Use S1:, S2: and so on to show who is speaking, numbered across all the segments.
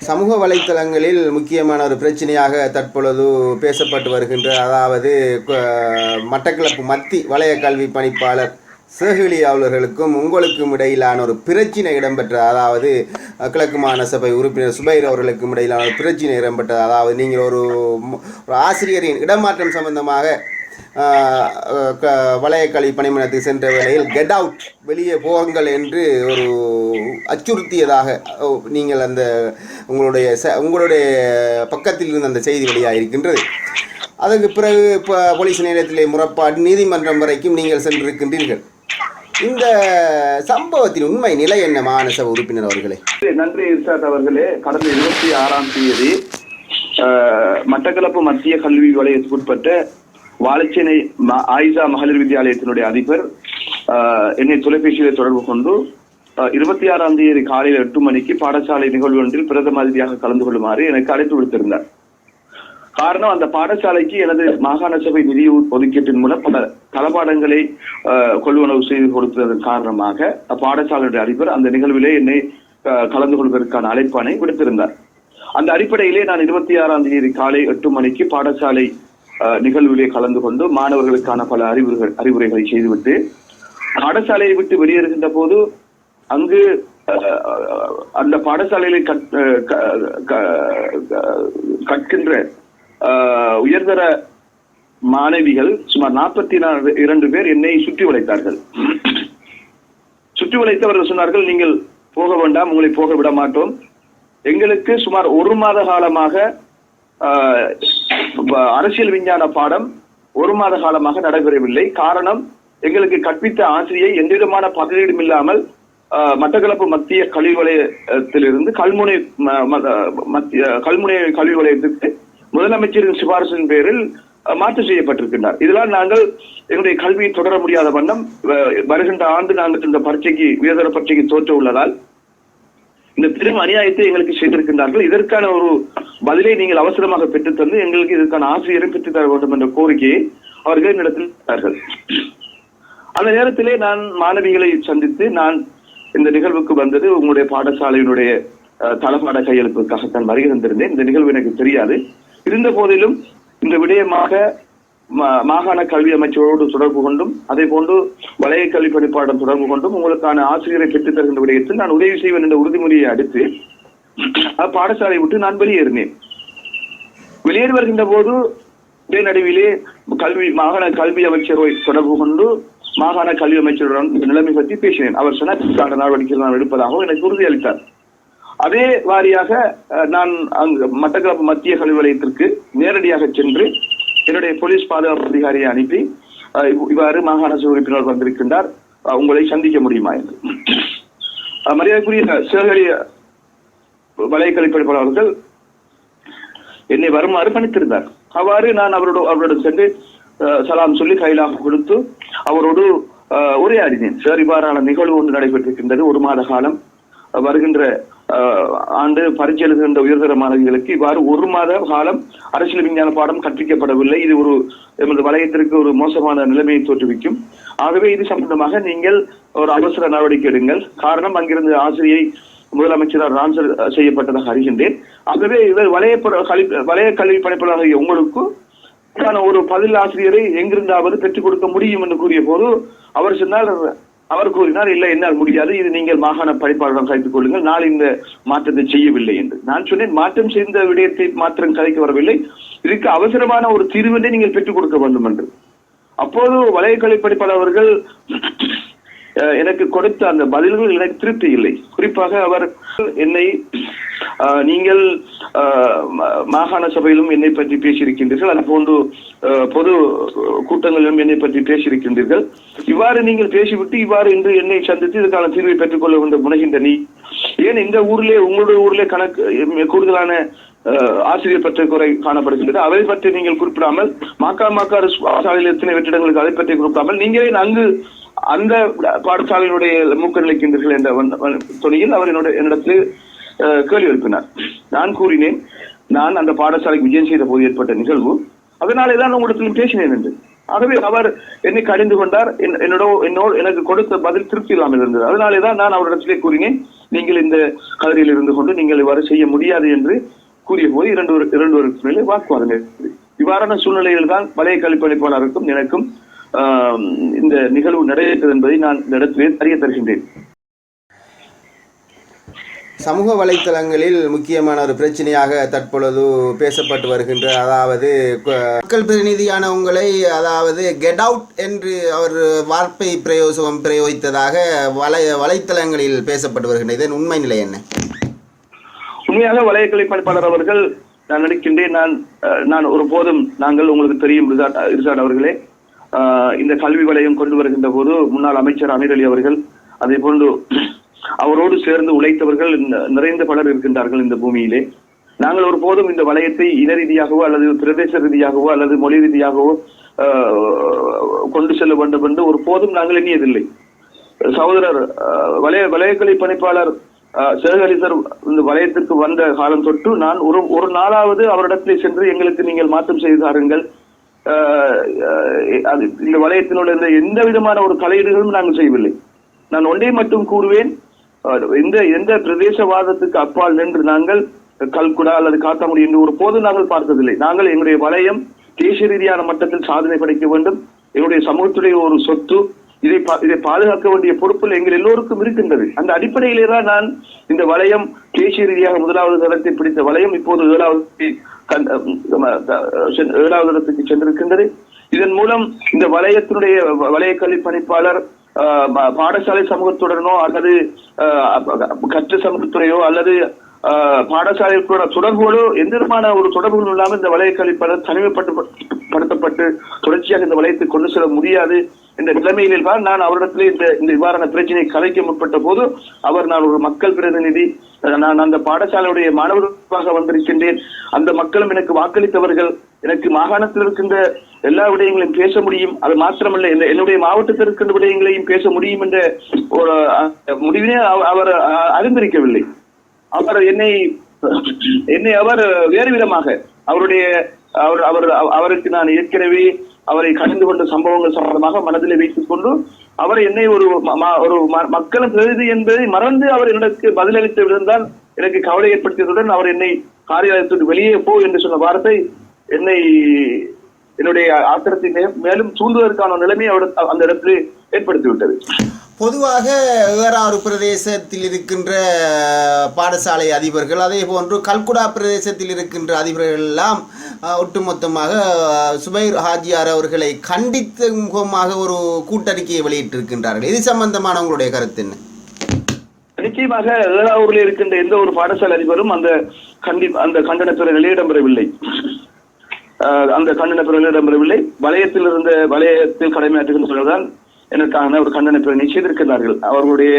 S1: சமூக வலைத்தளங்களில் முக்கியமான ஒரு பிரச்சனையாக தற்பொழுது பேசப்பட்டு வருகின்ற அதாவது மட்டக்களப்பு மத்தி வலய கல்வி பணிப்பாளர் சேகிலி அவர்களுக்கும் உங்களுக்கும் இடையிலான ஒரு பிரச்சினை இடம்பெற்ற அதாவது கிழக்கு மாகாண சபை உறுப்பினர் சுபைர் அவர்களுக்கும் இடையிலான ஒரு பிரச்சினை இடம்பெற்றது அதாவது நீங்கள் ஒரு ஒரு ஆசிரியரின் இடமாற்றம் சம்பந்தமாக ஆஹ், க- பணிமனத்துக்கு சென்ற வேளையில் கெட் அவுட் வெளியே போங்கள் என்று ஒரு அச்சுறுத்தியதாக ஓ, நீங்கள் அந்த உங்களுடைய ச உங்களுடைய பக்கத்தில் இருந்து அந்த செய்தி வெளியாக இருக்கின்றது அதற்கு பிறகு இப்போ போலீஸ் நிலையத்திலே முறப்பாடு நீதிமன்றம் வரைக்கும் நீங்கள் சென்றிருக்கின்றீர்கள். இந்த சம்பவத்தின் உண்மை நிலை என்ன மாநில உறுப்பினர் அவர்களே?
S2: நன்றி இர்ஷாத் அவர்களே. கடந்த இருபத்தி ஆறாம் தேதி மட்டக்களப்பு மத்திய கல்வி வலயத்துக்குட்பட்ட வாழைச்சேனை ம- ஆயிஷா மகளிர் வித்யாலயத்தினுடைய அதிபர் என்னை தொலைபேசியில தொடர்பு கொண்டு அஹ், இருபத்தி ஆறாம் தேதி காலையில் எட்டு மணிக்கு பாடசாலை நிகழ்வு ஒன்றில் பிரதம அதிதியாக கலந்து கொள்ளுமாறு எனக்கு அழைப்பு விடுத்திருந்தார். காரணம் அந்த பாடசாலைக்கு எனது மாகாண சபை நிதி ஒதுக்கீட்டின் மூலம் பல தளபாடங்களை கொள்வனவு செய்து கொடுத்ததன் காரணமாக அப்பாடசாலையுடைய அதிபர் அந்த நிகழ்விலே என்னை கலந்து கொள்வதற்கான அழைப்பானை விடுத்திருந்தார். அந்த அடிப்படையிலே நான் இருபத்தி ஆறாம் தேதி காலை எட்டு மணிக்கு பாடசாலை நிகழ்விலே கலந்து கொண்டு மாணவர்களுக்கான பல அறிவுரைகள் அறிவுரைகளை செய்துவிட்டு பாடசாலையை விட்டு வெளியேறுகின்ற போது அங்கு அந்த பாடசாலையில கற்கின்ற உயர்தர மாணவிகள் சுமார் நாற்பத்தி இரண்டு பேர் என்னை சுற்றி வளைத்தார்கள் சுற்றி வளைத்தவர்கள் சொன்னார்கள் நீங்கள் போக வேண்டாம் உங்களை போக விட மாட்டோம். எங்களுக்கு சுமார் ஒரு மாத காலமாக ஆஹ், அரசியல் விஞ்ஞான பாடம் ஒரு மாத காலமாக நடைபெறவில்லை. காரணம் எங்களுக்கு கற்பித்த ஆசிரியை எந்தவிதமான பதிலீடும் இல்லாமல் ஆஹ், மட்டக்களப்பு மத்திய கல்வி வலயத்திலிருந்து கல்முனை ம- ம- மத்திய கல்முனை கல்வி வலயத்திற்கு முதலமைச்சரின் சிபாரிசின் பேரில் மாற்று செய்யப்பட்டிருக்கின்றார். இதனால் நாங்கள் எங்களுடைய கல்வியை தொடர முடியாத வண்ணம் வருகின்ற ஆண்டு நாங்கள் இந்த பரீட்சைக்கு உயர்தர பரீட்சைக்கு தோற்ற உள்ளதால் இந்த பெரும் அநியாயத்தை எங்களுக்கு செய்திருக்கின்றார்கள். இதற்கான ஒரு பதிலை நீங்கள் அவசரமாக பெற்றுத் தந்து எங்களுக்கு இதற்கான ஆசிரியரும் பெற்றுத்தர வேண்டும் என்ற கோரிக்கையை அவர்கள் நடத்தினார்கள் அந்த நேரத்திலே நான் மாணவிகளை சந்தித்து நான் இந்த நிகழ்வுக்கு வந்தது உங்களுடைய பாடசாலையினுடைய தளபாட கையெழுப்புக்காகத்தான் வருகை தந்திருந்தேன். இந்த நிகழ்வு எனக்கு தெரியாது. இருந்த போதிலும் இந்த விடயமாக மாகாண கல்வி அமைச்சரோடு தொடர்பு கொண்டும் அதே போன்று வலய கல்வி பணிப்பாளர் தொடர்பு கொண்டும் உங்களுக்கான ஆசிரியரை பெற்றுத் தருகின்ற விடயத்தில் நான் உதவி செய்வேன் என்ற உறுதிமொழியை அடுத்து பாடசாலை விட்டு நான் வெளியேறினேன். வெளியேறி வருகின்ற போது இதே நடுவிலே கல்வி மாகாண கல்வி அமைச்சரை தொடர்பு கொண்டு மாகாண கல்வி அமைச்சருடன் நிலைமை பற்றி பேசினேன். அவர் சொன்ன நடவடிக்கைகள் நான் எடுப்பதாகவும் எனக்கு உறுதியளித்தார் அதே வாரியாக அஹ், நான் அங்கு மட்டக்களப்பு மத்திய கல்வி வலயத்திற்கு நேரடியாக சென்று என்னுடைய போலீஸ் பாதுகாப்பு அதிகாரியை அனுப்பி இவ்வாறு மாகாண சபை உறுப்பினர் வந்திருக்கின்றார். உங்களை சந்திக்க முடியுமா என்று. மரியாதைக்குரிய சிவகரி வலய அவர்கள் என்னை வருமாறு பணித்திருந்தார் அவ்வாறு நான் அவரோடு அவரிடம் சென்று சலாம் சொல்லி கைலாம் கொடுத்து அவரோடு உரையாடினேன். சார் இவ்வாறான நிகழ்வு ஒன்று நடைபெற்றிருக்கின்றது. ஒரு மாத காலம் வருகின்ற ஆண்டு பரீட்சை எழுதுகின்ற உயர்தர மாணவிகளுக்கு இவ்வாறு ஒரு மாத காலம் அரசியல் விஞ்ஞான பாடம் கற்பிக்கப்படவில்லை. இது ஒரு எமது வலயத்திற்கு ஒரு மோசமான நிலைமையை தோற்றுவிக்கும். ஆகவே இது சம்பந்தமாக நீங்கள் ஒரு அவசர நடவடிக்கை எடுங்கள். காரணம் அங்கிருந்து ஆசிரியை முதலமைச்சரால் ரான்சர் செய்யப்பட்டதாக அறிகின்றேன். ஆகவே இவர் வலய கல்வி வலய கல்வி பணிப்பாளராகிய உங்களுக்கு ஒரு பதில் ஆசிரியரை எங்கிருந்தாவது பெற்றுக் கொடுக்க முடியும் என்று கூறிய போது அவர் சொன்னால் அவர் கூறினார் இல்லை என்னால் முடியாது. இது நீங்கள் மாகாண பணிப்பாளரிடம் கலைத்துக் கொள்ளுங்கள். நான் இந்த மாற்றத்தை செய்யவில்லை என்று. நான் சொன்னேன் மாற்றம் செய்த விடயத்தை மாற்றம் கலைக்க வரவில்லை. இதுக்கு அவசரமான ஒரு தீர்வினை நீங்கள் பெற்றுக் கொடுக்க வேண்டும் என்று. அப்போது வலையக்கலை படிப்பாளர்கள் அஹ், எனக்கு கொடுத்த அந்த பதில்கள் எனக்கு திருப்தி இல்லை. குறிப்பாக அவர் என்னை நீங்கள் மாகாண சபையிலும் என்னை பற்றி பேசியிருக்கின்றீர்கள். அது போன்று பொது கூட்டங்களிலும் என்னை பற்றி பேசியிருக்கின்றீர்கள். இவ்வாறு நீங்கள் பேசிவிட்டு இவ்வாறு இன்று என்னை சந்தித்து இதற்கான தீர்வை பெற்றுக்கொள்ள வேண்டும் முனைகின்ற நீ. ஏன் இந்த ஊரிலே உங்களுடைய ஊரிலே கணக்கு கூடுதலான ஆசிரியர் பற்றாக்குறை காணப்படுகின்றது. அதை பற்றி நீங்கள் குறிப்பிடாமல் மாக்கா மாக்காடு சாலையில் எத்தனை வெற்றிடங்களுக்கு அதை பற்றி குறிப்பிடாமல் நீங்களே அங்கு அந்த பாடசாலையினுடைய மூக்க நிலைக்கின்றீர்கள் என்ற துணியில் அவர் என்னோட என்னிடத்தில் கேள்வி எழுப்பினார். நான் கூறினேன் நான் அந்த பாடசாலைக்கு விஜயம் செய்த போது ஏற்பட்ட நிகழ்வு அதனாலே தான் உங்களிடத்தில் பேசினேன் என்று. ஆகவே அவர் என்னை கடிந்து கொண்டார் என்னோட என்னோடு எனக்கு கொடுத்த பதில் திருப்தி இல்லாமல் இருந்தது. அதனாலே தான் நான் அவரிடத்திலே கூறினேன் நீங்கள் இந்த கதிரியில் இருந்து கொண்டு நீங்கள் இவ்வாறு செய்ய முடியாது என்று கூறிய போது இரண்டு இரண்டு ஒரு மேலே வாக்குவாதம் இவ்வாறான சூழ்நிலையில் தான் பழைய கழிப்பளிப்பாளருக்கும் எனக்கும் இந்த நிகழ்வு நடைபெற்றது என்பதை நான் இந்த இடத்திலே அறிய தருகின்றேன்.
S1: சமூக வலைத்தளங்களில் முக்கியமான ஒரு பிரச்சனையாக தற்பொழுது பேசப்பட்டு வருகின்ற அதாவது மக்கள் பிரதிநிதியான உங்களை அதாவது கெட் அவுட் என்று அவர் வார்த்தை பிரயோசகம் பிரயோகித்ததாக வலை வலைத்தளங்களில் பேசப்பட்டு வருகின்ற இதன் உண்மை நிலை என்ன?
S2: உண்மையாக வலைய பணிப்பாளர் அவர்கள் நான் நடிக்கின்றேன். நான் நான் ஒருபோதும் நாங்கள் உங்களுக்கு தெரியும் ரிசார்ட் ரிசாட் அவர்களே. இந்த கல்வி வலையம் கொண்டு வருகின்ற போது முன்னாள் அமைச்சர் அமீர் அலி அவர்கள் அதே போன்று அவரோடு சேர்ந்து உழைத்தவர்கள் நிறைந்த பலர் இருக்கின்றார்கள் இந்த பூமியிலே. நாங்கள் ஒருபோதும் இந்த வளையத்தை இன ரீதியாகவோ அல்லது பிரதேச ரீதியாகவோ அல்லது மொழி ரீதியாகவோ கொண்டு செல்ல வேண்டும் என்று ஒருபோதும் நாங்கள் எண்ணியதில்லை. சகோதரர் அஹ், வலய வலயக்கலை பணிப்பாளர் அஹ், சேகரிசர் இந்த வலயத்திற்கு வந்த காலம் தொட்டு நான் ஒரு ஒரு நாளாவது அவரிடத்தில் சென்று எங்களுக்கு நீங்கள் மாற்றம் செய்து தாருங்கள். அஹ், அது இந்த வலயத்தினுடைய எந்த விதமான ஒரு தலையீடுகளும் நாங்கள் செய்யவில்லை. நான் ஒன்றை மட்டும் கூறுவேன். எந்த எந்த பிரதேசவாதத்துக்கு அப்பால் நின்று நாங்கள் கல்குடா அல்லது காத்தாங்குடி என்று ஒரு போதும் நாங்கள் பார்த்ததில்லை. நாங்கள் எங்களுடைய வளையம் தேசிய ரீதியான மட்டத்தில் சாதனை படைக்க வேண்டும். எங்களுடைய சமூகத்துடைய ஒரு சொத்து இதை பா- இதை பாதுகாக்க வேண்டிய பொறுப்பில் எங்கள் எல்லோருக்கும் இருக்கின்றது. அந்த அடிப்படையிலே தான் நான் இந்த வளையம் தேசிய ரீதியாக முதலாவது தளத்தை பிடித்த வளையம் இப்போது ஏழாவது கண்- ஏழாவது இடத்துக்கு சென்றிருக்கின்றது. இதன் மூலம் இந்த வளையத்தினுடைய வ- வலய கல்வி பணிப்பாளர் ஆஹ் பா- பாடசாலை சமூகத்துடனோ அல்லது கற்று சமூகத்துறையோ அல்லது ஆஹ் பாடசாலைகளோட தொடர்போடு எந்த விதமான ஒரு தொடர்புகளும் இல்லாமல் இந்த வலய கழிப்பாளர் தனிமைப்பட்டு படுத்தப்பட்டு தொடர்ச்சியாக இந்த வலயத்தை கொண்டு செல்ல முடியாது. என்ற நிலைமையில் தான் நான் அவரிடத்திலே இந்த இந்த இவ்வாறான பிரச்சனையை கலைக்க முற்பட்ட போது அவர் நான் ஒரு மக்கள் பிரதிநிதி நான் அந்த பாடசாலையுடைய மாணவர்களாக வந்திருக்கின்றேன். அந்த மக்களும் எனக்கு வாக்களித்தவர்கள் எனக்கு மாகாணத்தில் இருக்கின்ற எல்லா விடயங்களையும் பேச முடியும். அது மாத்திரமல்ல இந்த- என்னுடைய மாவட்டத்தில் இருக்கின்ற விடயங்களையும் பேச முடியும் என்ற ஒரு முடிவினை அவ- அவர் அஹ், அறிந்திருக்கவில்லை. அவர் என்னை என்னை அவர் வேறு விதமாக அவருடைய அவர் அவர் அவருக்கு நான் ஏற்கனவே அவரை கலந்து கொண்ட சம்பவங்கள் சம்பந்தமாக மனதில் வைத்துக் கொண்டு அவர் என்னை ஒரு ம- ம- ஒரு ம- மக்களின் பிரதிநிதி என்பதை மறந்து அவர் எனக்கு பதிலளித்து விழுந்தால் எனக்கு கவலை ஏற்படுத்தியதுடன் அவர் என்னை காரியாலயத்துக்கு வெளியே போ என்று சொன்ன வார்த்தை என்னை என்னுடைய ஆத்திரத்தை மேலும் தூண்டுவதற்கான நிலைமையை அவர் அந்த இடத்தில் ஏற்படுத்தி விட்டது
S1: பொதுவாக வேறாறு பிரதேசத்தில் இருக்கின்ற பாடசாலை அதிபர்கள் அதே போன்று கல்குடா பிரதேசத்தில் இருக்கின்ற அதிபர்கள் எல்லாம் ஒட்டுமொத்தமாக சுபைர் ஹாஜியார் அவர்களை கண்டித்த முகமாக ஒரு கூட்டறிக்கையை வெளியிட்டிருக்கின்றார்கள். இது சம்பந்தமான உங்களுடைய கருத்து என்ன?
S2: நிச்சயமாக ஏழாவூரில் இருக்கின்ற எந்த ஒரு பாடசாலை அதிபரும் அந்த கண்டி அந்த கண்டன பிறகு இடம்பெறவில்லை அந்த கண்டன பிறகு இடம்பெறவில்லை. வலயத்தில் இருந்த வலயத்தில் கடமையாற்றுகின்ற தான் எனக்கான ஒரு கண்டன பிறனை செய்திருக்கிறார்கள் அவர்களுடைய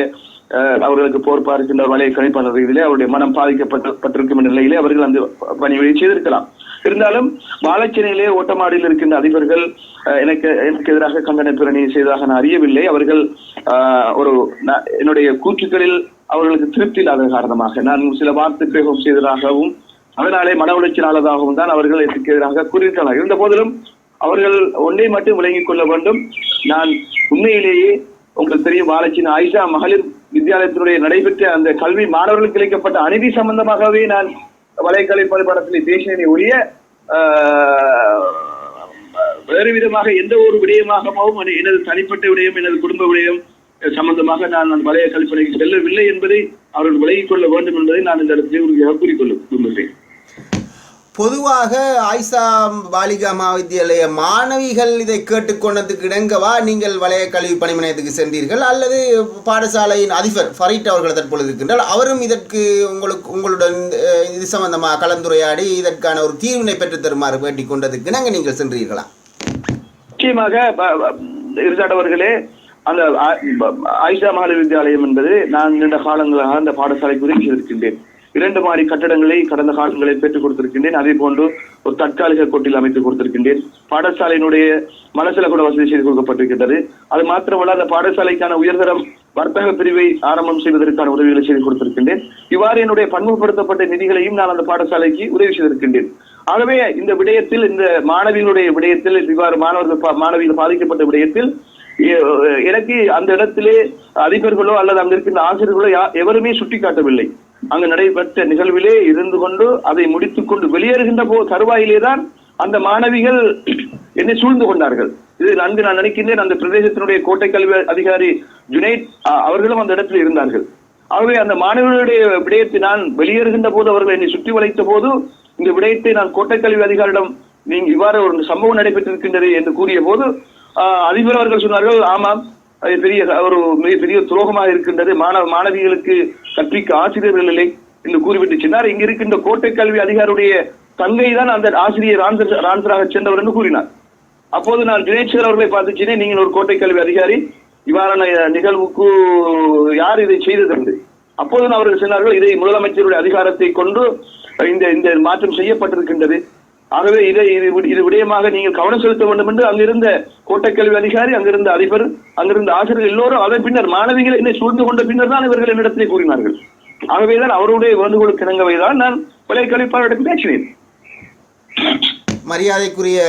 S2: அவர்களுக்கு போர் பார்க்கின்ற வலையை கணிப்பாளர் ரீதியிலே அவருடைய மனம் பாதிக்கப்பட்டிருக்கும் என்ற நிலையிலே அவர்கள் அந்த பணியை செய்திருக்கலாம். இருந்தாலும் வாழைச்சேனையிலே ஓட்டமாடியில் இருக்கின்ற அதிபர்கள் எனக்கு எனக்கு எதிராக கண்டன பிரணி செய்ததாக நான் அறியவில்லை. அவர்கள் ஆஹ் ஒரு என்னுடைய கூற்றுக்களில் அவர்களுக்கு திருப்தி இல்லாத காரணமாக நான் சில வார்த்தை பிரயோகம் செய்ததாகவும் அதனாலே மன உளைச்சலாளதாகவும் தான் அவர்கள் இதற்கு எதிராக கூறியிருக்கிறார்கள். இருந்த போதிலும் அவர்கள் ஒன்றை மட்டும் விளங்கிக் கொள்ள வேண்டும். நான் உண்மையிலேயே உங்களுக்கு தெரியும் வாலச்சின் ஆயிஷா மகளிர் வித்தியாலயத்தினுடைய நடைபெற்ற அந்த கல்வி மாணவர்களுக்கு இழைக்கப்பட்ட அநீதி சம்பந்தமாகவே நான் வலைக்கலை பணிப்பாளத்தில் பேசினேன் ஒழிய வேறு விதமாக எந்த ஒரு விடயமாகவும் எனது தனிப்பட்ட விடயம் எனது குடும்ப விடயம் சம்பந்தமாக நான் நான் வலைய கல்பனைக்கு செல்லவில்லை என்பதை அவர்கள் விலகிக் கொள்ள வேண்டும் என்பதை நான் இந்த இடத்தில் உறுதியாக கூறிக்கொள்ள விரும்புகிறேன்
S1: பொதுவாக ஆயிஷா பாலிகா மகாவித்தியாலய மாணவிகள் இதை கேட்டுக்கொண்டதுக்கு இணங்கவா? நீங்கள் வளைய கல்வி பணிமனையத்துக்கு சென்றீர்கள் அல்லது பாடசாலையின் அதிபர் ஃபரீட் அவர்கள் தற்பொழுது இருக்கின்றால் அவரும் இதற்கு உங்களுக்கு உங்களுடன் இது சம்பந்தமாக கலந்துரையாடி இதற்கான ஒரு தீர்வினை பெற்று தருமாறு வேண்டிக் கொண்டதுக்கு இணங்க நீங்கள் சென்றீர்களா?
S2: நிச்சயமாக ப- அவர்களே அந்த ஆயிஷா மகளிர் வித்தியாலயம் என்பது நான் நீண்ட காலங்களாக அந்த பாடசாலை உதவி செய்திருக்கின்றேன் இரண்டு மாடி கட்டடங்களை கடந்த காலங்களில் பெற்றுக் கொடுத்திருக்கின்றேன். அதே போன்று ஒரு தற்காலிக கோட்டில் அமைத்துக் கொடுத்திருக்கின்றேன். பாடசாலையினுடைய மனசில கூட வசதி செய்து கொடுக்கப்பட்டிருக்கின்றது. அது மாத்திரமல்ல அந்த பாடசாலைக்கான உயர்தரம் வர்த்தக பிரிவை ஆரம்பம் செய்வதற்கான உதவிகளை செய்து கொடுத்திருக்கின்றேன். இவ்வாறு என்னுடைய பன்முகப்படுத்தப்பட்ட நிதிகளையும் நான் அந்த பாடசாலைக்கு உதவி செய்திருக்கின்றேன். ஆகவே இந்த விடயத்தில் இந்த மாணவிகளுடைய விடயத்தில் இவ்வாறு மாணவர்கள் மாணவிகள் பாதிக்கப்பட்ட விடயத்தில் எனக்கு அந்த இடத்திலே அதிபர்களோ அல்லது அங்க இருக்கின்ற ஆசிரியர்களோ யா- எவருமே சுட்டிக்காட்டவில்லை. அங்கு நடைபெற்ற நிகழ்விலே இருந்து கொண்டு அதை முடித்துக் கொண்டு வெளியேறுகின்ற போ தருவாயிலே தான் அந்த மாணவிகள் என்னை சூழ்ந்து கொண்டார்கள். இது நன்கு நான் நினைக்கின்றேன். அந்த பிரதேசத்தினுடைய கோட்டை கல்வி அதிகாரி ஜுனைத் அவர்களும் அந்த இடத்தில் இருந்தார்கள். ஆகவே அந்த மாணவர்களுடைய விடயத்தை நான் வெளியேறுகின்ற போது அவர்கள் என்னை சுற்றி வளைத்த போது இந்த விடயத்தை நான் கோட்டை கல்வி அதிகாரிடம் நீங்க இவ்வாறு ஒரு சம்பவம் நடைபெற்றிருக்கின்றது என்று கூறிய போது அதிபர் அவர்கள் சொன்னார்கள் ஆமாம் பெரிய ஒரு மிகப்பெரிய துரோகமாக இருக்கின்றது. மாணவ மாணவிகளுக்கு கற்பிக்க ஆசிரியர்கள் இல்லை என்று கூறிவிட்டு சென்றார் இங்க இருக்கின்ற கோட்டை கல்வி அதிகாரியுடைய தங்கை தான் அந்த ஆசிரியர் ஆன்சர் ஆன்சராக சென்றவர் என்று கூறினார். அப்போது நான் தினேஸ்வர் அவர்களை பார்த்து நீங்கள் ஒரு கோட்டை கல்வி அதிகாரி இவ்வாறான நிகழ்வுக்கு யார் இதை செய்தது என்று. அப்போது அவர்கள் சொன்னார்கள் இதை முதலமைச்சருடைய அதிகாரத்தை கொண்டு இந்த இந்த மாற்றம் செய்யப்பட்டிருக்கின்றது. ஆகவே இதை இது இது விடயமாக நீங்கள் கவனம் செலுத்த வேண்டும் என்று அங்கிருந்த கோட்டக்கல்வி அதிகாரி அங்கிருந்த அதிபர் அங்கிருந்த ஆசிரியர் எல்லோரும் அதன் பின்னர் மாணவிகள் என்னை சூழ்ந்து கொண்ட பின்னர் தான் இவர்கள் என்னிடத்திலே கூறினார்கள். ஆகவேதான் அவருடைய வேண்டுகோளுக்கு இணங்கவைதான் நான் பழைய கல்விப்பாளரிடம் பேசினேன்.
S1: மரியாதைக்குரிய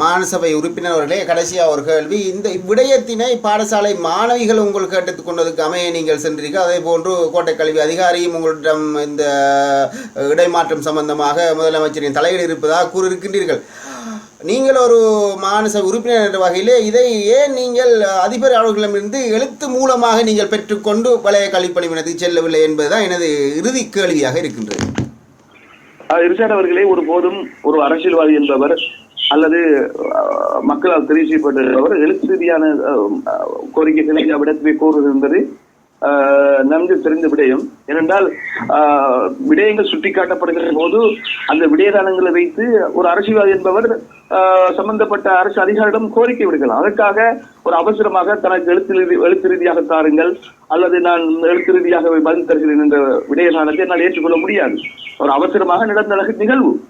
S1: மானசபை உறுப்பினர் அவர்களே கடைசியாக ஒரு கேள்வி. இந்த விடயத்தினை பாடசாலை மாணவிகள் உங்கள் கேட்டுக் கொண்டதுக்கு அமைய நீங்கள் சென்றீர்கள் அதே போன்று கோட்டை கல்வி அதிகாரியும் உங்களிடம் இந்த இடைமாற்றம் சம்பந்தமாக முதலமைச்சரின் தலையீடு இருப்பதாக கூறியிருக்கின்றீர்கள். நீங்கள் ஒரு மாநசபை உறுப்பினர் என்ற வகையிலே இதை ஏன் நீங்கள் அதிபர் அவர்களிடமிருந்து எழுத்து மூலமாக நீங்கள் பெற்றுக்கொண்டு பழைய கல்விப்பணிவினத்துக்கு செல்லவில்லை என்பதுதான் எனது இறுதி கேள்வியாக இருக்கின்றது.
S2: அஹ் அவர்களே ஒரு போதும் ஒரு அரசியல்வாதி என்பவர் அல்லது அஹ், மக்களால் தெரிவிக்கப்பட்டிருப்பவர் எழுத்து ரீதியான கோரிக்கைகளை அவ்விடத்திலே கோருவது என்பது நன்கு தெரிந்த விடயம். ஏனென்றால் விடயங்கள் சுட்டிக்காட்டப்படுகிற போது அந்த விடயதானங்களை வைத்து ஒரு அரசியல்வாதி என்பவர் சம்பந்தப்பட்ட அரசு அதிகாரிடம் கோரிக்கை விடுக்கலாம். அதற்காக ஒரு அவசரமாக தனக்கு எழுத்து ரீதி- எழுத்து ரீதியாக தாருங்கள் அல்லது நான் எழுத்து ரீதியாக பதில் தருகிறேன் என்ற விடயதானத்தை என்னால் ஏற்றுக்கொள்ள முடியாது. ஒரு அவசரமாக நடந்த நிகழ்வு.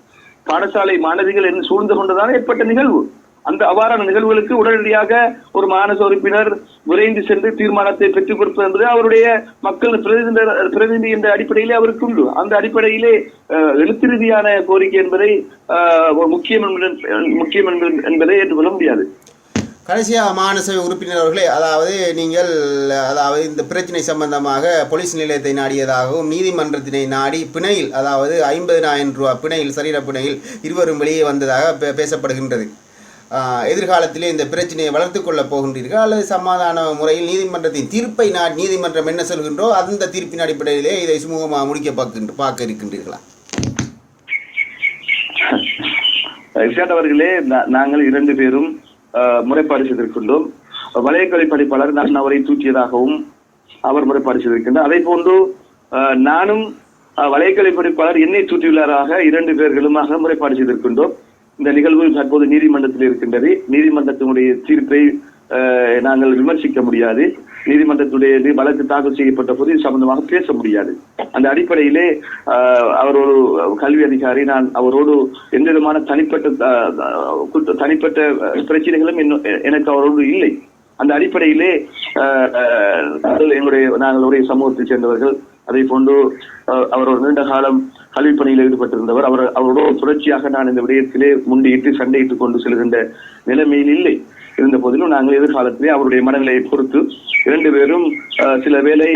S2: பாடசாலை மாணவிகள் என்று சூழ்ந்து கொண்டதால் ஏற்பட்ட நிகழ்வு. அந்த அவ்வாறான நிகழ்வுகளுக்கு உடனடியாக ஒரு மாநில உறுப்பினர் விரைந்து சென்று தீர்மானத்தை பெற்றுக் கொடுப்பது என்பது அவருடைய மக்கள் பிரதிநிதி பிரதிநிதி என்ற அடிப்படையிலே அவருக்கு உண்டு. அந்த அடிப்படையிலே எழுத்து ரீதியான கோரிக்கை என்பதை முக்கியம் முக்கியம் என்பது- என்பதை ஏற்றுக்கொள்ள முடியாது.
S1: கடைசியாக மாநசபை உறுப்பினர் அவர்களே அதாவது நீங்கள் அதாவது இந்த பிரச்சனை சம்பந்தமாக போலீஸ் நிலையத்தை நாடியதாகவும் நீதிமன்றத்தினை நாடி பிணையில் அதாவது ஐம்பதினாயிரம் ரூபா பிணையில் சரீர பிணையில் இருவரும் வெளியே வந்ததாக பே- பேசப்படுகின்றது. எதிர்காலத்திலே இந்த பிரச்சனையை வளர்த்து கொள்ளப் போகின்றீர்கள் அல்லது சமாதான முறையில் நீதிமன்றத்தின் தீர்ப்பை நா நீதிமன்றம் என்ன சொல்கின்றோ அந்த தீர்ப்பின் அடிப்படையிலே இதை சுமூகமாக முடிக்க பார்க்கின்ற பார்க்க இருக்கின்றீர்களா?
S2: ரிஷாட் அவர்களே நாங்கள் இரண்டு பேரும் முறைப்பாடு செய்திருக்கின்றோம். வலையக்கலை படிப்பாளர் நான் அவரை தூக்கியதாகவும் அவர் முறைப்பாடு செய்திருக்கின்றார். அதே போன்று அஹ், நானும் அஹ், படிப்பாளர் என்னை தூக்கியுள்ளாராக இரண்டு பேர்களுமாக முறைப்பாடு செய்திருக்கின்றோம். இந்த நிகழ்வு தற்போது நீதிமன்றத்தில் இருக்கின்றது. நீதிமன்றத்தினுடைய தீர்ப்பை அஹ், நாங்கள் விமர்சிக்க முடியாது. நீதிமன்றத்துடைய வழக்கு தாக்கல் செய்யப்பட்ட போது இது சம்பந்தமாக பேச முடியாது. அந்த அடிப்படையிலே ஆஹ், அவர் ஒரு கல்வி அதிகாரி நான் அவரோடு எந்த விதமான தனிப்பட்ட தனிப்பட்ட பிரச்சனைகளும் எனக்கு அவரோடு இல்லை. அந்த அடிப்படையிலே ஆஹ், ஆஹ், எங்களுடைய நாங்கள் ஒரே சமூகத்தை சேர்ந்தவர்கள். அதே போன்று அவர் ஒரு நீண்ட காலம் கல்வி பணியில் ஈடுபட்டிருந்தவர். அவர் அவரோடு தொடர்ச்சியாக நான் இந்த விடயத்திலே முண்டியிட்டு சண்டையிட்டுக் கொண்டு செல்கின்ற நிலைமையில் இல்லை. இருந்த போதிலும் நாங்கள் எதிர்காலத்திலே அவருடைய மனநிலையை பொறுத்து இரண்டு பேரும் சில வேளை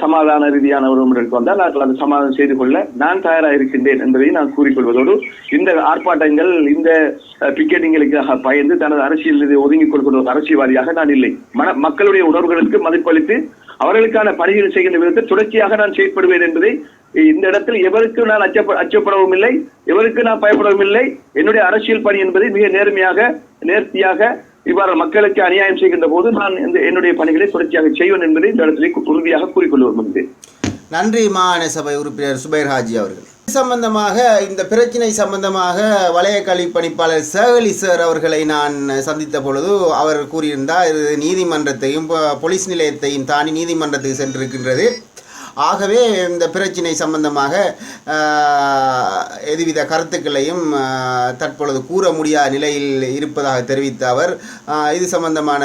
S2: சமாதான ரீதியான ஒரு வந்தால் நாங்கள் அந்த சமாதானம் செய்து கொள்ள நான் தயாராக இருக்கின்றேன் என்பதை நான் கூறிக்கொள்வதோடு இந்த ஆர்ப்பாட்டங்கள் இந்த பிக்கெட்டிங்களுக்காக பயந்து தனது அரசியல் இதை ஒதுங்கிக் கொள்கிற ஒரு அரசியல்வாதியாக நான் இல்லை. மன மக்களுடைய உணர்வுகளுக்கு மதிப்பளித்து அவர்களுக்கான பணிகள் செய்கின்ற விதத்தில் தொடர்ச்சியாக நான் செயற்படுவேன் என்பதை இந்த இடத்தில் எவருக்கு நான் அச்சப்ப அச்சப்படவும் இல்லை எவருக்கு நான் பயப்படவும் இல்லை. என்னுடைய அரசியல் பணி என்பதை மிக நேர்மையாக நேர்த்தியாக இவ்வாறு மக்களுக்கு அநியாயம் செய்கின்ற போது நான் என்னுடைய பணிகளை தொடர்ச்சியாக செய்வேன் என்பதை இந்த இடத்திலே உறுதியாக கூறிக்கொள்ள விரும்புகிறேன்
S1: நன்றி மாகாண சபை உறுப்பினர் சுபைர் ஹாஜி அவர்கள். இது சம்பந்தமாக இந்த பிரச்சினை சம்பந்தமாக வலய பணிப்பாளர் சேகலி சார் அவர்களை நான் சந்தித்த பொழுது அவர் கூறியிருந்தார் இது நீதிமன்றத்தையும் போலீஸ் நிலையத்தையும் தாண்டி நீதிமன்றத்துக்கு சென்றிருக்கின்றது. ஆகவே இந்த பிரச்சினை சம்பந்தமாக எதுவித கருத்துக்களையும் தற்பொழுது கூற முடியாத நிலையில் இருப்பதாக தெரிவித்த அவர் இது சம்பந்தமான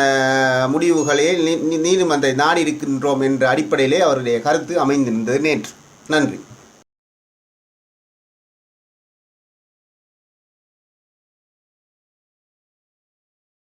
S1: முடிவுகளில் நீ- நீதிமன்றை நாடி இருக்கின்றோம் என்ற அடிப்படையிலே அவருடைய கருத்து அமைந்திருந்தது நேற்று. நன்றி.